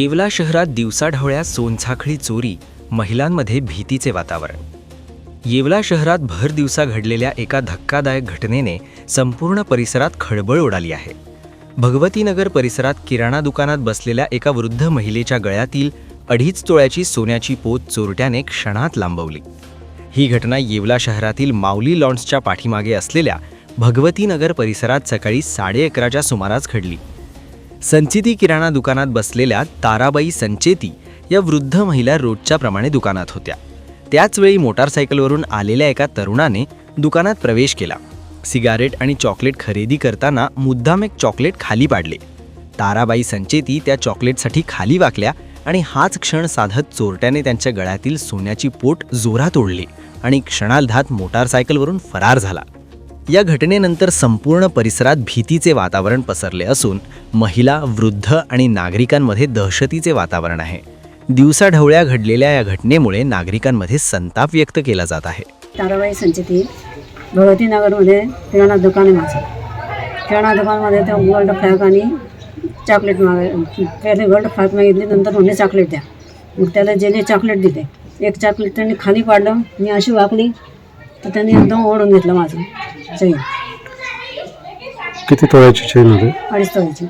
येवला शहरात दिवसाढवळ्या सोनसाखळी चोरी महिलांमध्ये भीतीचे वातावरण. येवला शहरात भर दिवसा घडलेल्या एका धक्कादायक घटनेने संपूर्ण परिसरात खळबळ उडाली आहे. भगवतीनगर परिसरात किराणा दुकानात बसलेल्या एका वृद्ध महिलेच्या गळ्यातील अडीच तोळ्याची सोन्याची पोत चोरट्याने क्षणात लांबवली. ही घटना येवला शहरातील माऊली लॉन्सच्या पाठीमागे असलेल्या भगवतीनगर परिसरात सकाळी साडे अकराच्या सुमारास घडली. संचिती किराणा दुकानात बसलेल्या ताराबाई संचेती या वृद्ध महिला रोजच्या प्रमाणे दुकानात होत्या. त्याचवेळी मोटारसायकलवरून आलेल्या एका तरुणाने दुकानात प्रवेश केला. सिगारेट आणि चॉकलेट खरेदी करताना मुद्दाम एक चॉकलेट खाली पाडले. ताराबाई संचेती त्या चॉकलेटसाठी खाली वाकल्या आणि हाच क्षण साधत चोरट्याने त्यांच्या गळ्यातील सोन्याची पोट जोरात ओढली आणि क्षणार्धात मोटारसायकलवरून फरार झाला. या घटनेनंतर संपूर्ण परिसरात भीतीचे वातावरण पसरले असून महिला वृद्ध आणि नागरिकांमध्ये दहशतीचे वातावरण आहे. दिवसाढवळ्या घडलेल्या या घटनेमुळे नागरिकांमध्ये संताप व्यक्त केला जात आहे. ताराबाई संचिती भगवतीनगरमध्ये किराणा दुकान आहे माझं. किराणा दुकानमध्ये त्या गोल्ड फ्लॅग आणि चॉकलेट माग पहिले गोल्ड फ्लॅग मागितली नंतर म्हणजे चॉकलेट द्या. मग त्याला जेने चॉकलेट दिले एक चॉकलेट त्यांनी खाली पाडलं मी अशी वाकली तर त्यांनी एकदम ओढून घेतलं माझं. चैन. किती तोळ्याची चेन होती? अडीच तोळ्याची.